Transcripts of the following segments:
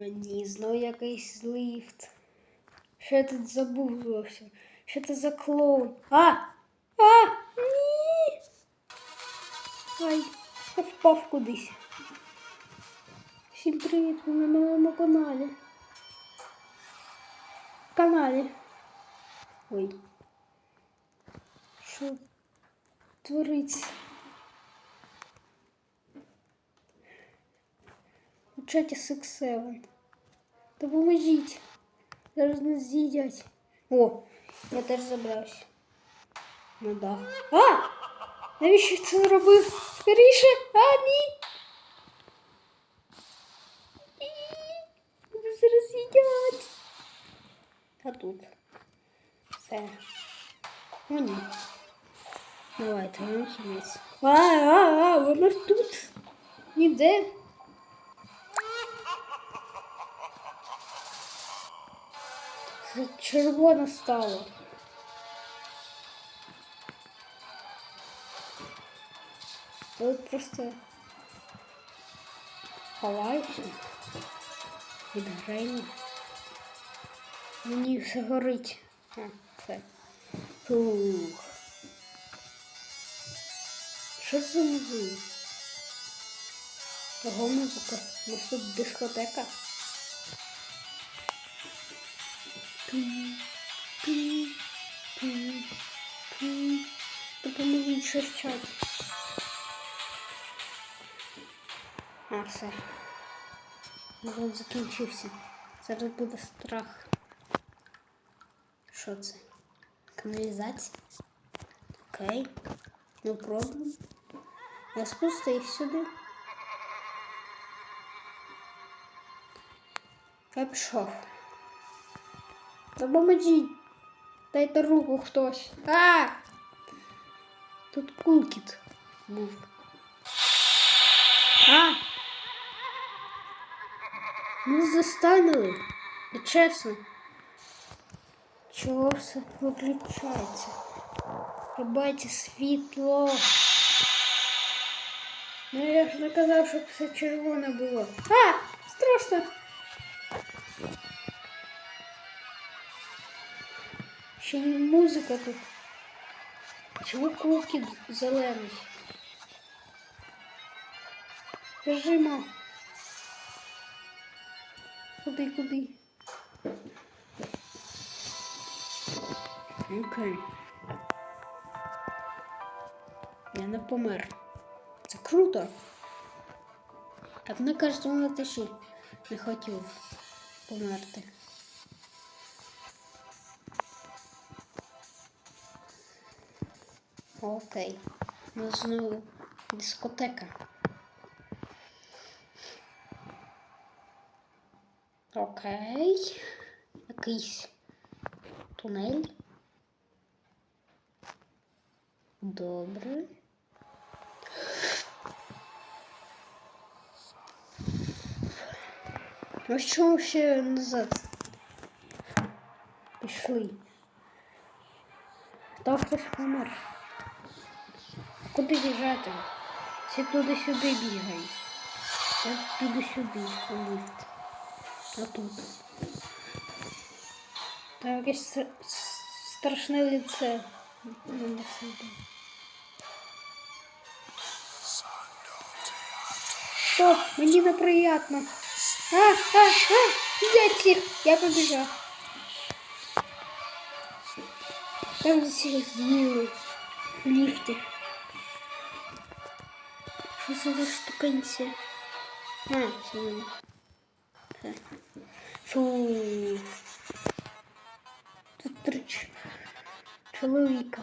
Мені знову якийсь ліфт. Що я тут забув зовсім? Що це за клоун? А! А! Ні! Ай, я впав кудись. Всім привіт, ви на моєму каналі. Каналі. Ой. Що твориться? У чаті Six 7. Допоможіть. Зараз нас з'їдять. О, я теж забрався. На дах. А! Навіщо це робив? Скоріше! А, ні! А тут. Все. О, ні. Давайте, ну хімець. А, а, а, воно тут. Ніде. Це червоно стало. Ви просто ховаються від грені. Мені все горить. А, все. Фух. Що це за музика? Ого, музика. У тут дискотека. Пі, пі, пі. Допоможіть щось в чаті. А, все. Зараз буде страх. Що це? Каналізація? Окей. Ну пробуємо. Я спустись сюди. Я пішов. Допоможіть. Дайте руку хтось. А! Тут кулкіт був. А! Ми застанули. І чесно. Чого все виключається? Рубайте світло. Ну я ж не казав, щоб все червоне було. А! Страшно! Ще музика тут. Чого кулки зелений? Біжимо. Куди, куди? Окей. Я не помер. Це круто. Так на кожному етажі не хотів померти. Окей. Ну знову дискотека. Окей. Якийсь тунель. Добре. Ось чому ще назад? Пішли. Та хтось помер. Куди біжати? Всі туди-сюди бігають. Я туди-сюди, у ліфт. А тут. Там якесь стра- страшне лице. Сюди. Мені неприятно. А, а, а, всіх, я побіжав. Там всіх з'їли. Ліфти. Що це за штуканці? А, вони. Фу. Тут три чоловіка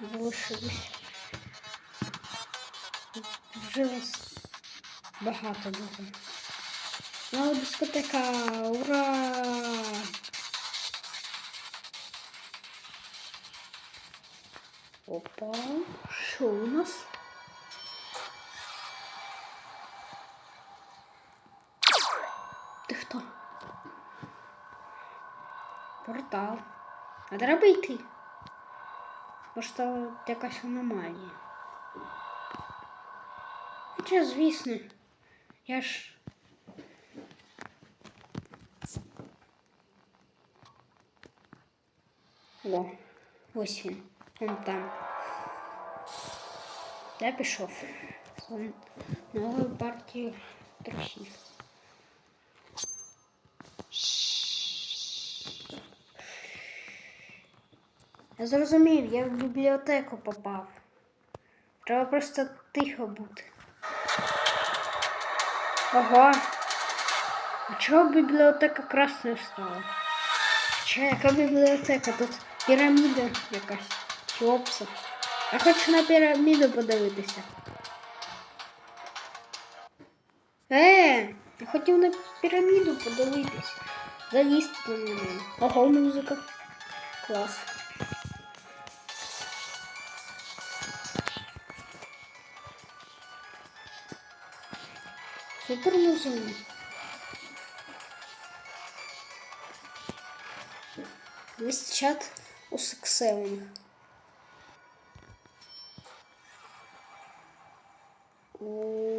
залишилось. Вже вас багато було. Нова дискотека! Ура! Опа, що у нас? Портал. А треба йти. Бо ж там якась аномалія. Хоча, звісно, я ж. О, ось він. Он там. Я пішов. Он нової трусів. Я зрозумів, я в бібліотеку попав. Треба просто тихо бути. Ого. А чого бібліотека красною стала? Чи яка бібліотека? Тут піраміда якась. Хлопці. Я хочу на піраміду подивитися. Е, я хотів на піраміду подивитися. Залізти на мене. Ого, музика. Клас. Музей. Весь чат у сексевних. Ух.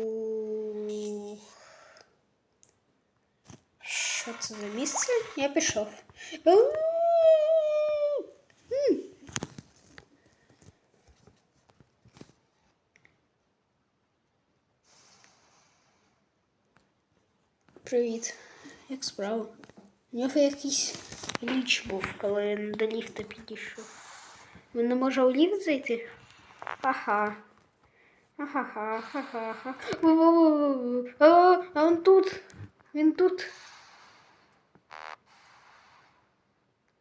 Що це за місце? Я пішов. Привіт. Як справа? У нього якийсь ліч був, коли він до ліфта підійшов. Він не може у ліфт зайти? Ага. Ага, ха ха А, він тут. Він тут.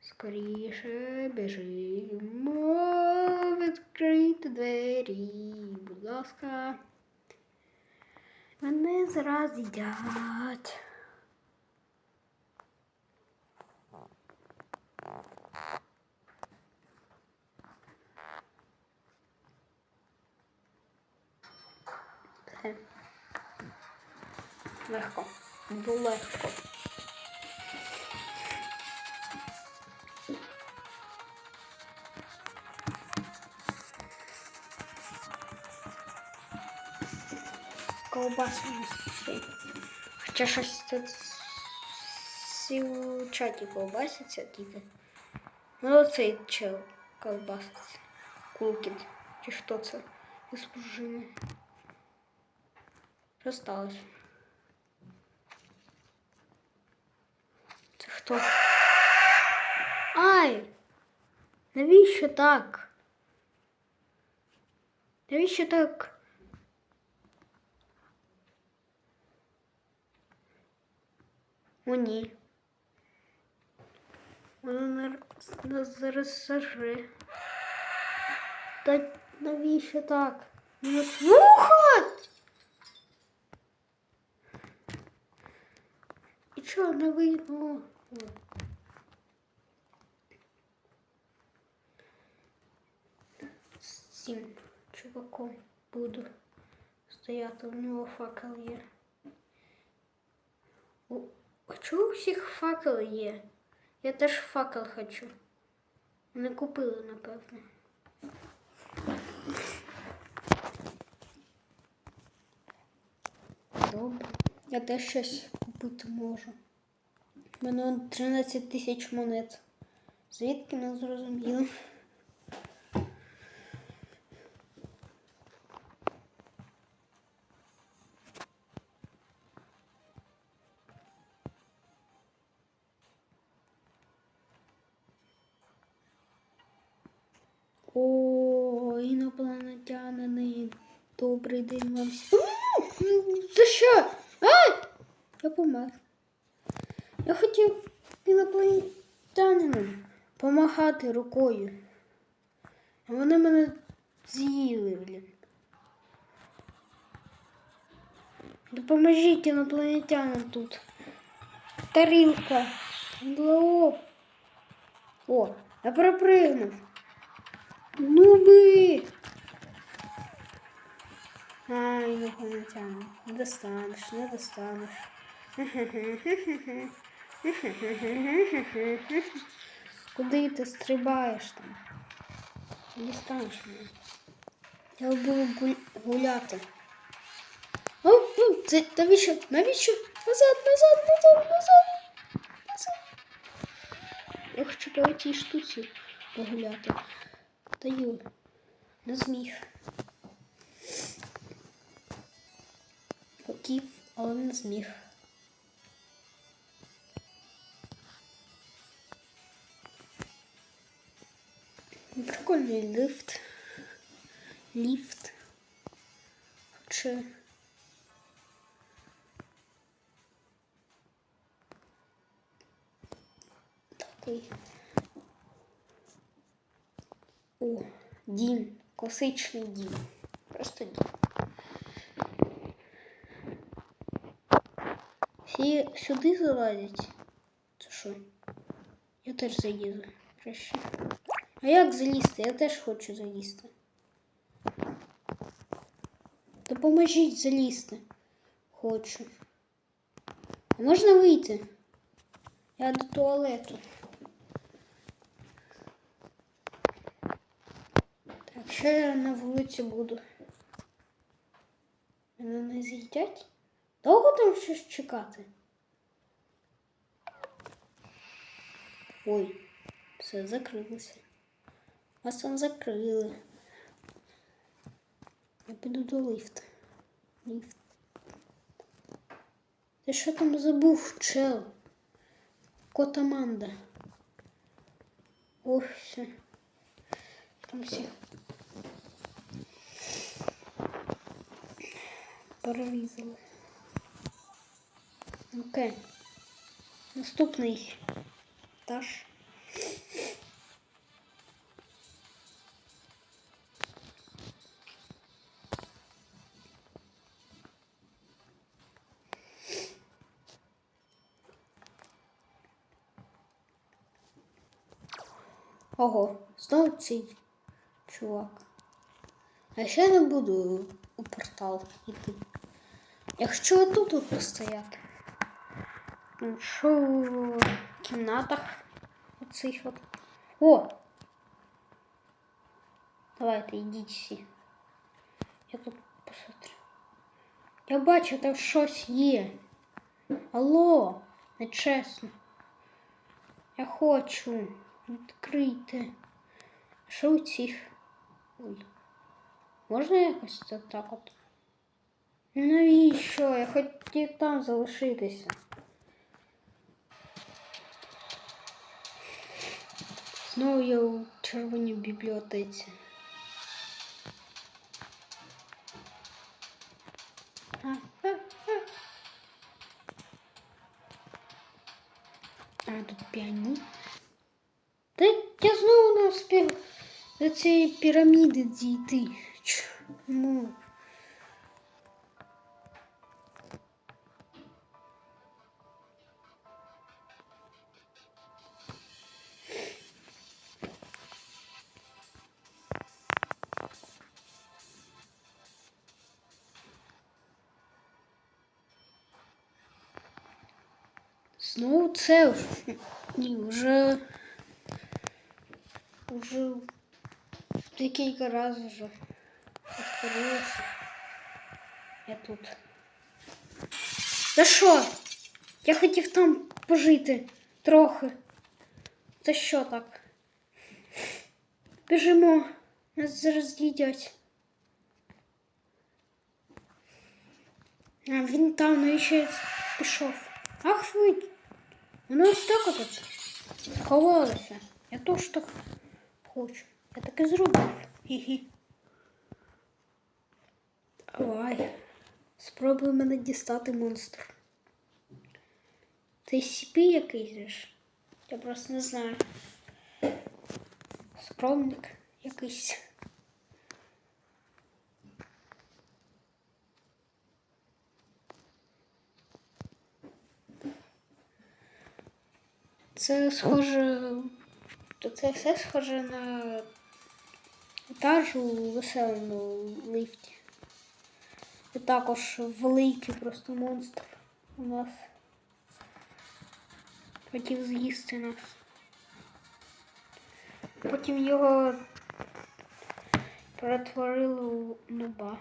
Скоріше біжимо. Відкрити двері. Будь ласка. Мене зараз. Легко. Було легко. Ковбасу ще. Хоча щось тут всі у чаті ковбасяться тільки. Ну оцей чел ковбаситься. Кулкіт. Чи що це? Із пружини. Що сталося? Це хто? Ай! Навіщо так? Навіщо так? О, ні. Вона на- нас зараз сожре. Та навіщо так? Ну, слухай! І чого не видно? О. З чуваком буду стояти, у нього факел є. Чого у всіх факел є? Я теж факел хочу. Не купили, напевно. Добре. Я теж щось купити можу. У мене 13 тисяч монет. Звідки не зрозуміло. Всім. За що? А! Я помер. Я хотів інопланетянинам помахати рукою. А вони мене з'їли, блін. Допоможіть інопланетянам тут. Тарілка. О, О, я перепригнув. Ну би. Ай, інопланетяни. Не достанеш, не достанеш. Куди ти стрибаєш там? Не дістанеш мене. Я гуль- гуляти. О, це навіщо? Навіщо? Назад, назад, назад, назад. Назад. Я хочу по цій штуці погуляти. Та ю, не зміг. Хотів, але не зміг. Прикольний лифт. Ліфт. Хоча... Такий. О, дім. Класичний дім. Просто дім. Всі сюди залазять. Це що? Я теж залізу. Краще. А як залізти? Я теж хочу залізти. Допоможіть залізти. Хочу. А можна вийти? Я до туалету. Так, що я на вулиці буду? Мене не з'їдять? Довго там щось чекати? Ой, все закрилося. Вас там закрили. Я піду до лифта. Ліфт. Ти що там забув, чел? Котаманда. Ох, все. Там всіх. Перерізали. Окей. Наступний етаж. Ого, знову цей чувак. А ще не буду у портал йти. Якщо тут постояти. Що в кімнатах оцих от. О! Давайте йдіть всі. Я тут посмотрю. Я бачу, там щось є. Алло, не чесно. Я хочу. Відкрийте. Що у цих? Ой. Можна якось це так от? Навіщо? Я хотів там залишитися. Знову я у червоній бібліотеці. А, а, а. А, тут піаніно. Та я знову не успів до цієї піраміди дійти. Чому? це вже. Ні, вже. Уже декілька разів вже повторилося. Я тут. Та що? Я хотів там пожити трохи. Та що так? Біжимо, нас зараз з'їдять. А він там, ну і ще пішов. Ах ви! Воно ось так от сховалося. Я теж так хочу. Я так і зробив. Хі-хі. Давай. Спробуй мене дістати монстр. Ти SCP якийсь же? Я просто не знаю. Скромник якийсь. Це схоже. То це все схоже на етаж у веселому лифті. І також великий просто монстр у нас. Хотів з'їсти нас. Потім його перетворили у нуба.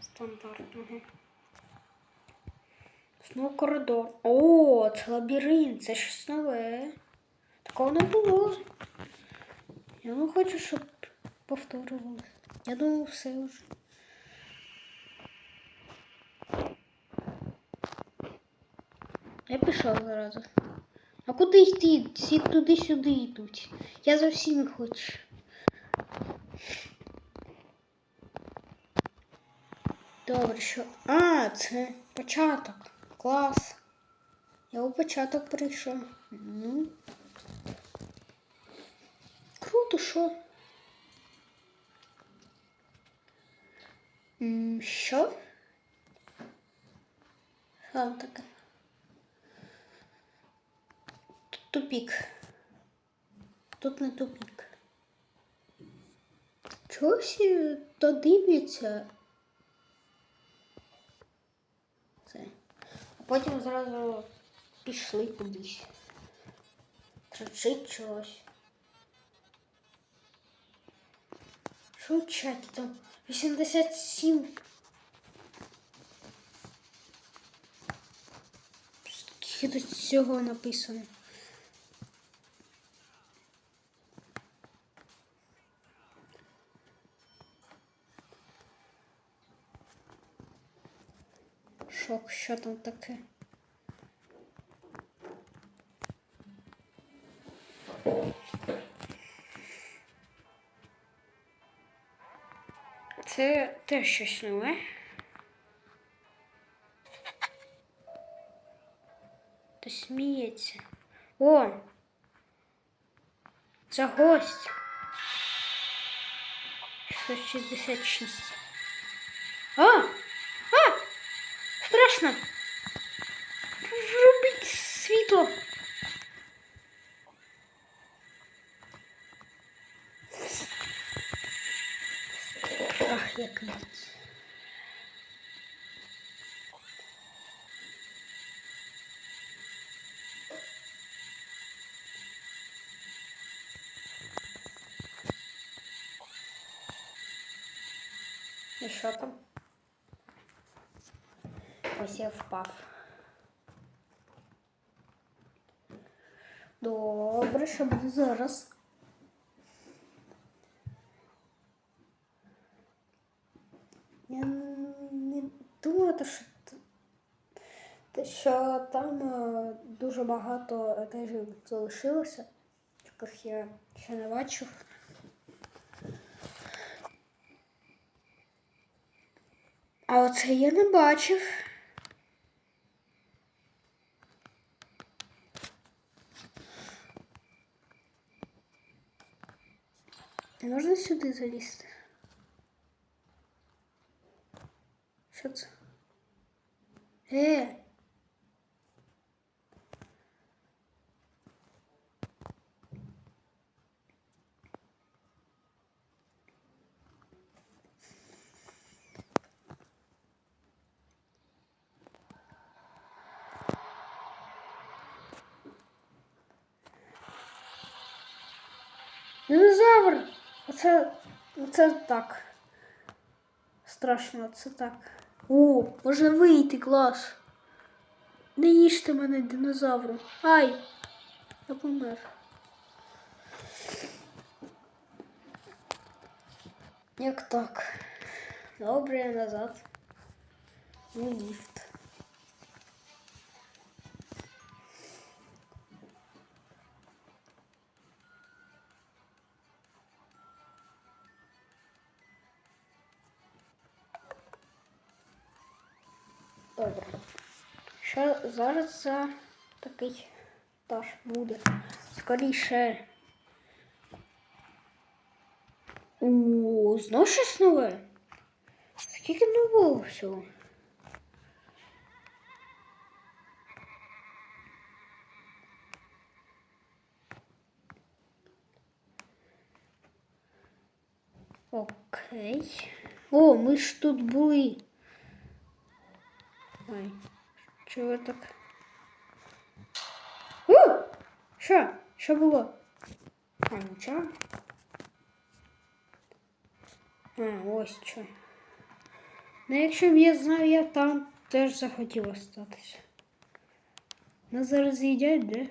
Стандартного. Знову коридор. О, це лабіринт, це щось нове. Так Такого не було. Я не хочу, щоб повторювалося. Я думаю, все вже. Я пішов заразу. А куди йти? Всі туди-сюди йдуть. Я за всіми хочу. Добре, що. А, це початок. Клас. Я у початок прийшов. Ну. Круто, що? Що? Що таке? Тут тупік. Тут не тупік. Чого всі то дивляться? Це. А потім зразу пішли кудись. Кричить чогось. Що в чаті там? 87. Скільки тут всього написано? Шок, що там таке? Це теж щось нове. Та сміється. О! Це гость. 666. А! А! Страшно! Врубіть світло. Ах, який. І що там? Ось я впав. Добре, що буде зараз. Я не думаю, що, що там е, дуже багато етажів залишилося, яких я ще не бачив. А оце я не бачив. Не можна сюди залізти? Що це? Е! Динозавр! Оце, оце так. Страшно, це так. О, можна вийти, клас. Не їжте мене, динозавру. Ай! Я помер. Як так? Добре, я назад. Ну, ліфт. Добре. Що зараз за такий таж буде? Скоріше. О, знову щось нове? Скільки нового всього? Окей. О, ми ж тут були. Ой, чого так? О! Що? Що було? А, нічого. А, ось що. Ну, якщо б я знав, я там теж захотів остатися. Нас зараз їдять, де?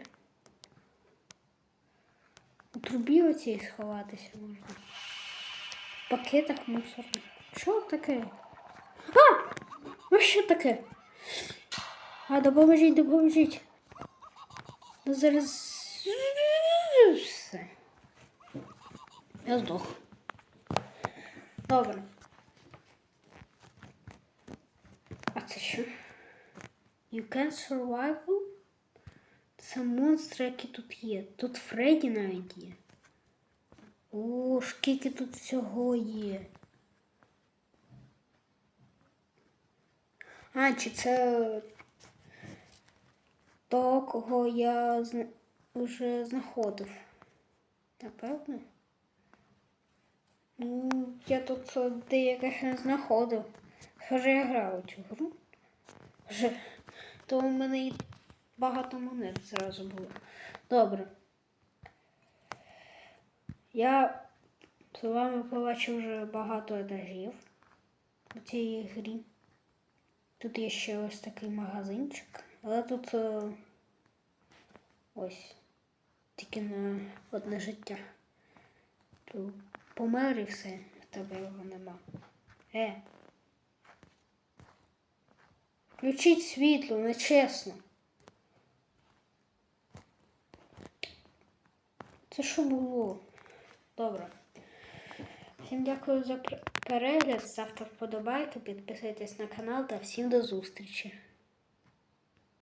трубі оцій сховатися можна. В пакетах мусорних. Що таке? А! Ну що таке? А, допоможіть, допоможіть. Ну зараз. Все. Я здох. Добре. А це що? You can survive? Це монстри, які тут є. Тут Фредді навіть є. О, скільки тут всього є. А, чи це того, кого я вже знаходив? Напевно. Ну, я тут деяких не знаходив. Вже я грав у цю гру. Вже. То у мене і багато монет зразу було. Добре. Я з вами побачив вже багато етажів у цій грі. Тут є ще ось такий магазинчик, але тут е, ось тільки на одне життя. Тут помер і все, в тебе його нема. Е. Включіть світло, нечесно. Це що було? Добре. Всім дякую за перегляд. Ставте вподобайки, підписуйтесь на канал та всім до зустрічі.